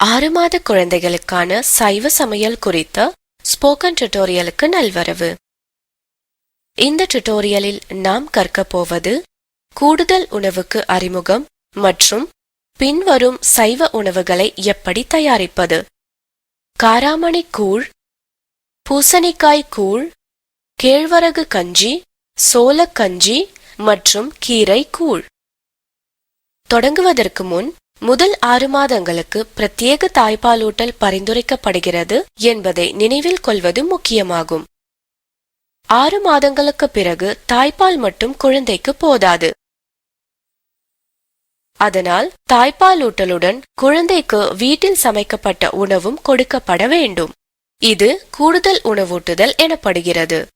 ஆறு மாத குழந்தைகளுக்கான சைவ சமையல் குறித்த ஸ்போக்கன் டுட்டோரியலுக்கு நல்வரவு. இந்த டுட்டோரியலில் நாம் கற்கப் போவது கூடுதல் உணவுக்கு அறிமுகம் மற்றும் பின்வரும் சைவ உணவுகளை எப்படி தயாரிப்பது. காராமணி கூழ் பூசணிக்காய் கூழ் கேழ்வரகு கஞ்சி சோளக்கஞ்சி மற்றும் கீரை கூழ். தொடங்குவதற்கு முன் முதல் ஆறு மாதங்களுக்கு பிரத்யேக தாய்ப்பாலூட்டல் பரிந்துரைக்கப்படுகிறது என்பதை நினைவில் கொள்வது முக்கியமாகும். ஆறு மாதங்களுக்கு பிறகு தாய்ப்பால் மட்டும் குழந்தைக்கு போதாது. அதனால் தாய்ப்பாலூட்டலுடன் குழந்தைக்கு வீட்டில் சமைக்கப்பட்ட உணவும் கொடுக்கப்பட வேண்டும். இது கூடுதல் உணவூட்டுதல் எனப்படுகிறது.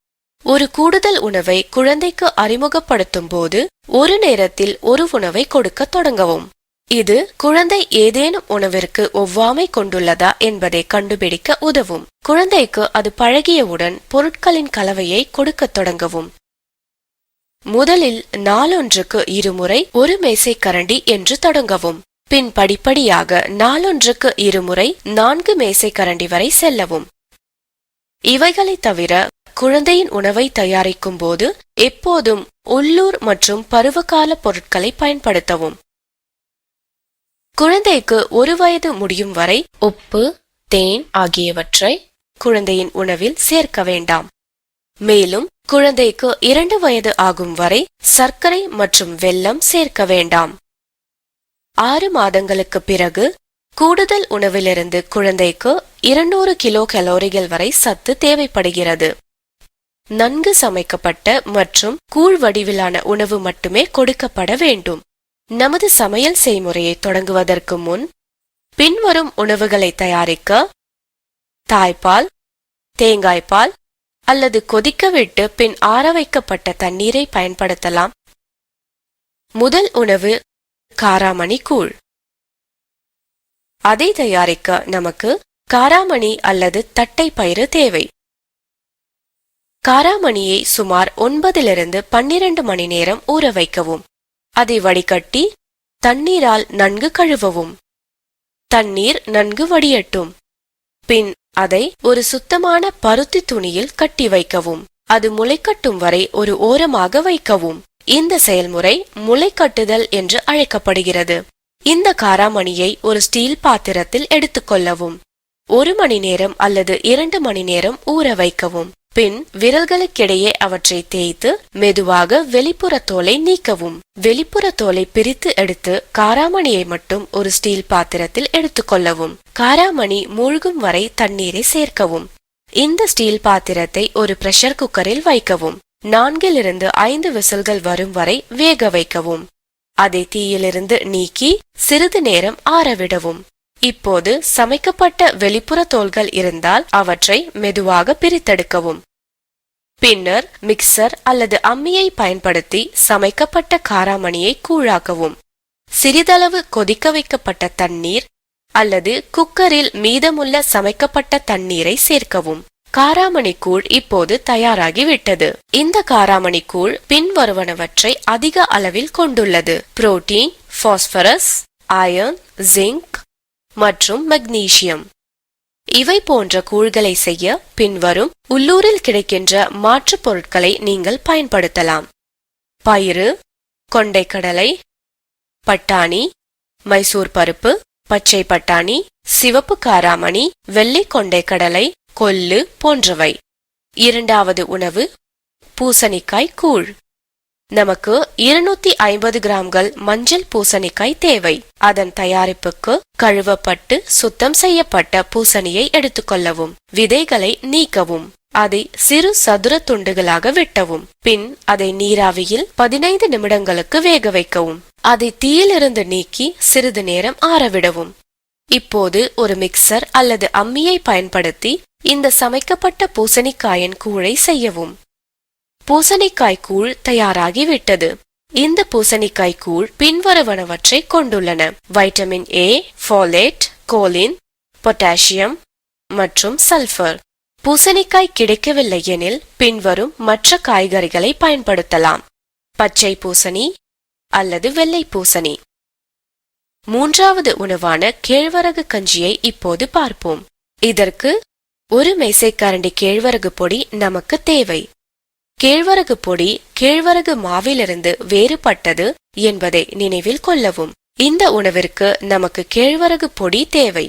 ஒரு கூடுதல் உணவை குழந்தைக்கு அறிமுகப்படுத்தும் போது ஒரு நேரத்தில் ஒரு உணவை கொடுக்க தொடங்கவும். இது குழந்தை ஏதேனும் உணவிற்கு ஒவ்வாமை கொண்டுள்ளதா என்பதை கண்டுபிடிக்க உதவும். குழந்தைக்கு அது பழகியவுடன் பொருட்களின் கலவையை கொடுக்கத் தொடங்கவும். முதலில் நாளொன்றுக்கு இருமுறை ஒரு மேசைக்கரண்டி என்று தொடங்கவும். பின் படிப்படியாக நாளொன்றுக்கு இருமுறை நான்கு மேசைக்கரண்டி வரை செல்லவும். இவைகளை தவிர குழந்தையின் உணவை தயாரிக்கும் போது எப்போதும் உள்ளூர் மற்றும் பருவகால பொருட்களை பயன்படுத்தவும். குழந்தைக்கு ஒரு வயது முடியும் வரை உப்பு தேன் ஆகியவற்றை குழந்தையின் உணவில் சேர்க்க வேண்டாம். மேலும் குழந்தைக்கு இரண்டு வயது ஆகும் வரை சர்க்கரை மற்றும் வெல்லம் சேர்க்க வேண்டாம். ஆறு மாதங்களுக்கு பிறகு கூடுதல் உணவிலிருந்து குழந்தைக்கு இருநூறு கிலோ கலோரிகள் வரை சத்து தேவைப்படுகிறது. நன்கு சமைக்கப்பட்ட மற்றும் கூழ் வடிவிலான உணவு மட்டுமே கொடுக்கப்பட வேண்டும். நமது சமையல் செய்முறையை தொடங்குவதற்கு முன் பின்வரும் உணவுகளை தயாரிக்க தாய்ப்பால் தேங்காய்பால் அல்லது கொதிக்க விட்டு பின் ஆற வைக்கப்பட்ட தண்ணீரை பயன்படுத்தலாம். முதல் உணவு காராமணி கூழ். அதை தயாரிக்க நமக்கு காராமணி அல்லது தட்டை பயிறு தேவை. காராமணியை சுமார் ஒன்பதிலிருந்து பன்னிரண்டு மணி நேரம் ஊற வைக்கவும். அதை வடிகட்டி தண்ணீரால் நன்கு கழுவவும். தண்ணீர் நன்கு வடியட்டும். பின் அதை ஒரு சுத்தமான பருத்தி துணியில் கட்டி வைக்கவும். அது முளைக்கட்டும் வரை ஒரு ஓரமாக வைக்கவும். இந்த செயல்முறை முளைக்கட்டுதல் என்று அழைக்கப்படுகிறது. இந்த காராமணியை ஒரு ஸ்டீல் பாத்திரத்தில் எடுத்துக்கொள்ளவும். ஒரு மணி நேரம் அல்லது இரண்டு மணி நேரம் ஊற வைக்கவும். பின் விரல்களுக்கிடையே அவற்றை தேய்த்து மெதுவாக வெளிப்புற தோலை நீக்கவும். வெளிப்புற தோலை பிரித்து எடுத்து காராமணியை மட்டும் ஒரு ஸ்டீல் பாத்திரத்தில் எடுத்துக்கொள்ளவும் காராமணி மூழ்கும் வரை தண்ணீரை சேர்க்கவும். இந்த ஸ்டீல் பாத்திரத்தை ஒரு பிரஷர் குக்கரில் வைக்கவும். நான்கிலிருந்து ஐந்து விசில்கள் வரும் வரை வேக வைக்கவும். அதை தீயிலிருந்து நீக்கி சிறிது நேரம் ஆறவிடவும் இப்போது சமைக்கப்பட்ட வெளிப்புற தோல்கள் இருந்தால் அவற்றை மெதுவாக பிரித்தெடுக்கவும். பின்னர் மிக்சர் அல்லது அம்மியை பயன்படுத்தி சமைக்கப்பட்ட காராமணியை கூழாக்கவும். சிறிதளவு கொதிக்க வைக்கப்பட்ட தண்ணீர் அல்லது குக்கரில் மீதமுள்ள சமைக்கப்பட்ட தண்ணீரை சேர்க்கவும். காராமணி கூழ் இப்போது தயாராகிவிட்டது இந்த காராமணி கூழ் பின்வருவனவற்றை அதிக அளவில் கொண்டுள்ளது. புரோட்டீன் பாஸ்பரஸ் அயர்ன் ஜிங்க் மற்றும் மெக்னீசியம். இவை போன்ற கூழ்களை செய்ய பின்வரும் உள்ளூரில் கிடைக்கின்ற மாற்றுப் பொருட்களை நீங்கள் பயன்படுத்தலாம். பயிறு கொண்டைக்கடலை பட்டாணி மைசூர் பருப்பு பச்சை பட்டாணி சிவப்பு காராமணி வெள்ளை கொண்டைக்கடலை கொல்லு போன்றவை. இரண்டாவது உணவு பூசணிக்காய் கூழ். நமக்கு இருநூத்தி ஐம்பது கிராம்கள் மஞ்சள் பூசணிக்காய் தேவை. அதன் தயாரிப்புக்கு கழுவப்பட்டு சுத்தம் செய்யப்பட்ட பூசணியை எடுத்துக்கொள்ளவும் விதைகளை நீக்கவும். அதை சிறு சதுர துண்டுகளாக வெட்டவும். பின் அதை நீராவியில் பதினைந்து நிமிடங்களுக்கு வேக வைக்கவும். அதை தீயிலிருந்து நீக்கி சிறிது நேரம் ஆறவிடவும் இப்போது ஒரு மிக்சர் அல்லது அம்மியை பயன்படுத்தி இந்த சமைக்கப்பட்ட பூசணிக்காயின் கூழை செய்யவும். பூசணிக்காய் கூழ் தயாராகிவிட்டது. இந்த பூசணிக்காய் கூழ் பின்வருவனவற்றை கொண்டுள்ளன. Vitamin A folate choline potassium மற்றும் சல்பர் பூசணிக்காய் கிடைக்கவில்லை எனில் பின்வரும் மற்ற காய்கறிகளை பயன்படுத்தலாம். பச்சை பூசணி அல்லது வெள்ளை பூசணி. மூன்றாவது உணவான கேழ்வரகு கஞ்சியை இப்போது பார்ப்போம். இதற்கு ஒரு மேசைக்கரண்டி கேழ்வரகு பொடி நமக்கு தேவை. கேழ்வரகு பொடி கேழ்வரகு மாவிலிருந்து வேறுபட்டது என்பதை நினைவில் கொள்ளவும். இந்த உணவிற்கு நமக்கு கேழ்வரகு பொடி தேவை.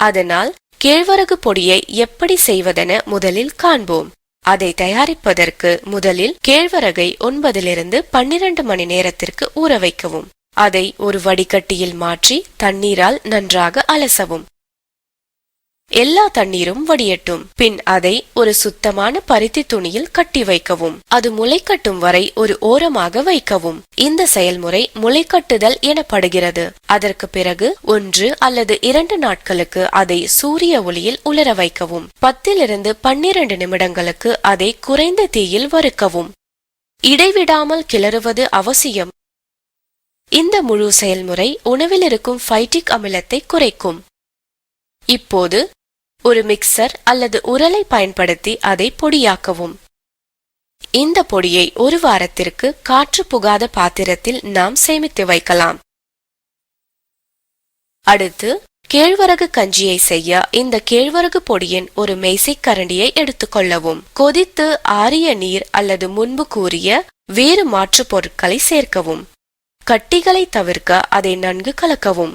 அதனால் கேழ்வரகு பொடியை எப்படி செய்வதென முதலில் காண்போம். அதை தயாரிப்பதற்கு முதலில் கேழ்வரகை ஒன்பதிலிருந்து பன்னிரண்டு மணி நேரத்திற்கு ஊற வைக்கவும். அதை ஒரு வடிகட்டியில் மாற்றி தண்ணீரால் நன்றாக அலசவும். எல்லா தண்ணீரும் வடியட்டும். பின் அதை ஒரு சுத்தமான பருத்தி துணியில் கட்டி வைக்கவும். அது முளைக்கட்டும் வரை ஒரு ஓரமாக வைக்கவும். இந்த செயல்முறை முளைக்கட்டுதல் எனப்படுகிறது. அதற்கு பிறகு ஒன்று அல்லது இரண்டு நாட்களுக்கு அதை சூரிய ஒளியில் உலர வைக்கவும். பத்திலிருந்து பன்னிரண்டு நிமிடங்களுக்கு அதை குறைந்த தீயில் வறுக்கவும். இடைவிடாமல் கிளறுவது அவசியம். இந்த முழு செயல்முறை உணவில் இருக்கும் ஃபைட்டிக் அமிலத்தை குறைக்கும். இப்போது ஒரு மிக்சர் அல்லது உரலை பயன்படுத்தி அதை பொடியாக்கவும். இந்த பொடியை ஒரு வாரத்திற்கு காற்று புகாத பாத்திரத்தில் நாம் சேமித்து வைக்கலாம். அடுத்து கேழ்வரகு கஞ்சியை செய்ய இந்த கேழ்வரகு பொடியின் ஒரு மேசைக் கரண்டியை எடுத்துக்கொள்ளவும் கொதித்து ஆரிய நீர் அல்லது முன்பு கூறிய வேறு மாற்றுப் பொருட்களை சேர்க்கவும். கட்டிகளை தவிர்க்க அதை நன்கு கலக்கவும்.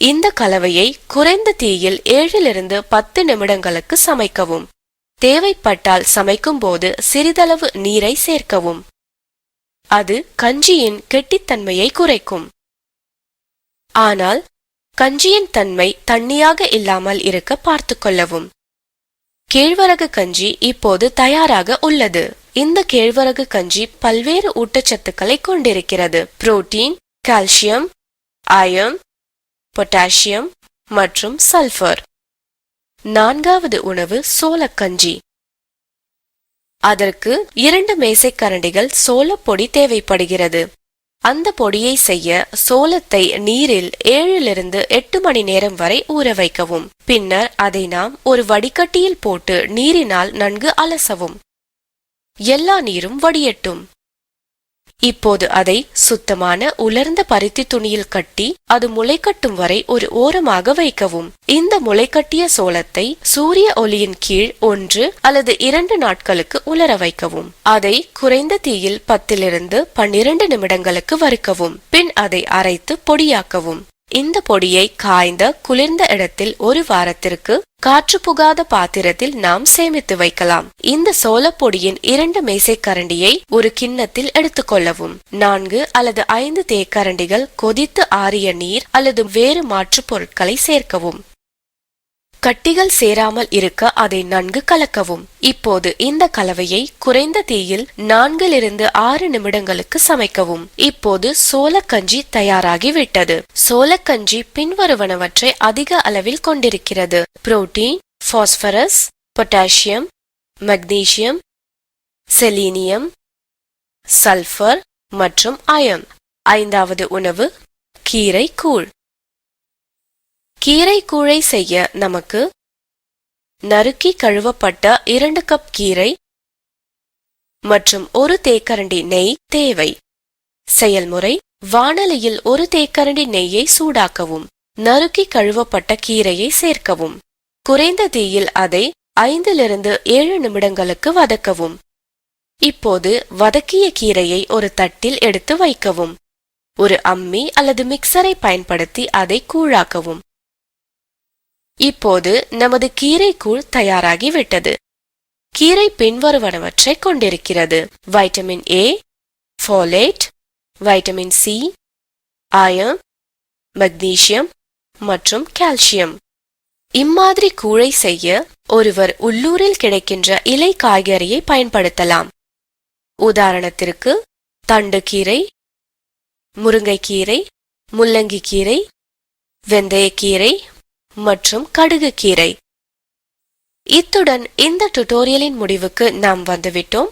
இந்த கலவையை குறைந்த தீயில் ஏழிலிருந்து பத்து நிமிடங்களுக்கு சமைக்கவும். தேவைப்பட்டால் சமைக்கும்போது சிறிதளவு நீரை சேர்க்கவும். அது கஞ்சியின் கெட்டித்தன்மையை குறைக்கும். ஆனால் கஞ்சியின் தன்மை தண்ணியாக இல்லாமல் இருக்க பார்த்து கொள்ளவும். கேழ்வரகு கஞ்சி இப்போது தயாராக உள்ளது. இந்த கேழ்வரகு கஞ்சி பல்வேறு ஊட்டச்சத்துக்களை கொண்டிருக்கிறது. புரோட்டீன் கால்சியம் அயம் பொட்டாசியம் மற்றும் சல்பர். நான்காவது உணவு சோளக்கஞ்சி. அதற்கு இரண்டு மேசைக்கரண்டிகள் சோளப்பொடி தேவைப்படுகிறது. அந்த பொடியை செய்ய சோளத்தை நீரில் ஏழிலிருந்து எட்டு மணி நேரம் வரை ஊற வைக்கவும். பின்னர் அதை நாம் ஒரு வடிகட்டியில் போட்டு நீரினால் நன்கு அலசவும். எல்லா நீரும் வடியட்டும். இப்போது அதை சுத்தமான உலர்ந்த பருத்தி துணியில் கட்டி அது முளைக்கட்டும் வரை ஒரு ஓரமாக வைக்கவும். இந்த முளைக்கட்டிய சோளத்தை சூரிய ஒளியின் கீழ் ஒன்று அல்லது இரண்டு நாட்களுக்கு உலர வைக்கவும். அதை குறைந்த தீயில் பத்திலிருந்து பன்னிரண்டு நிமிடங்களுக்கு வறுக்கவும். பின் அதை அரைத்து பொடியாக்கவும். இந்த பொடியை காய்ந்த குளிர்ந்த இடத்தில் ஒரு வாரத்திற்கு காற்று புகாத பாத்திரத்தில் நாம் சேமித்து வைக்கலாம். இந்த சோளப்பொடியின் இரண்டு மேசைக்கரண்டியை ஒரு கிண்ணத்தில் எடுத்துக்கொள்ளவும் நான்கு அல்லது ஐந்து தேக்கரண்டிகள் கொதித்து ஆறிய நீர் அல்லது வேறு மாற்றுப் பொருட்களை சேர்க்கவும். கட்டிகள் சேராமல் இருக்க அதை நன்கு கலக்கவும். இப்போது இந்த கலவையை குறைந்த தீயில் நான்கிலிருந்து ஆறு நிமிடங்களுக்கு சமைக்கவும். இப்போது சோளக்கஞ்சி தயாராகிவிட்டது. சோளக்கஞ்சி பின்வருவனவற்றை அதிக அளவில் கொண்டிருக்கிறது. Protein phosphorus potassium magnesium selenium sulphur மற்றும் அயம். ஐந்தாவது உணவு கீரை கூழ் கீரை கூழை செய்ய நமக்கு நறுக்கி கழுவப்பட்ட இரண்டு கப் கீரை மற்றும் ஒரு தேக்கரண்டி நெய் தேவை. செயல்முறை வானலியில் ஒரு தேக்கரண்டி நெய்யை சூடாக்கவும் நறுக்கி கழுவப்பட்ட கீரையை சேர்க்கவும். குறைந்த தீயில் அதை ஐந்திலிருந்து ஏழு நிமிடங்களுக்கு வதக்கவும். இப்போது வதக்கிய கீரையை ஒரு தட்டில் எடுத்து வைக்கவும். ஒரு அம்மி அல்லது மிக்சரை பயன்படுத்தி அதை கூழாக்கவும். இப்போது நமது கீரைக்கூழ் தயாராகிவிட்டது. கீரை பின்வருவனவற்றை கொண்டிருக்கிறது. Vitamin A folate vitamin C iron magnesium மற்றும் கால்சியம் இம்மாதிரி கூழை செய்ய ஒருவர் உள்ளூரில் கிடைக்கின்ற இலை காய்கறியை பயன்படுத்தலாம். உதாரணத்திற்கு தண்டுக்கீரை முருங்கைக்கீரை முள்ளங்கி கீரை வெந்தயக்கீரை மற்றும் கடுகு கீரை இத்துடன் இந்த டுடோரியலின் முடிவுக்கு நாம் வந்துவிட்டோம்.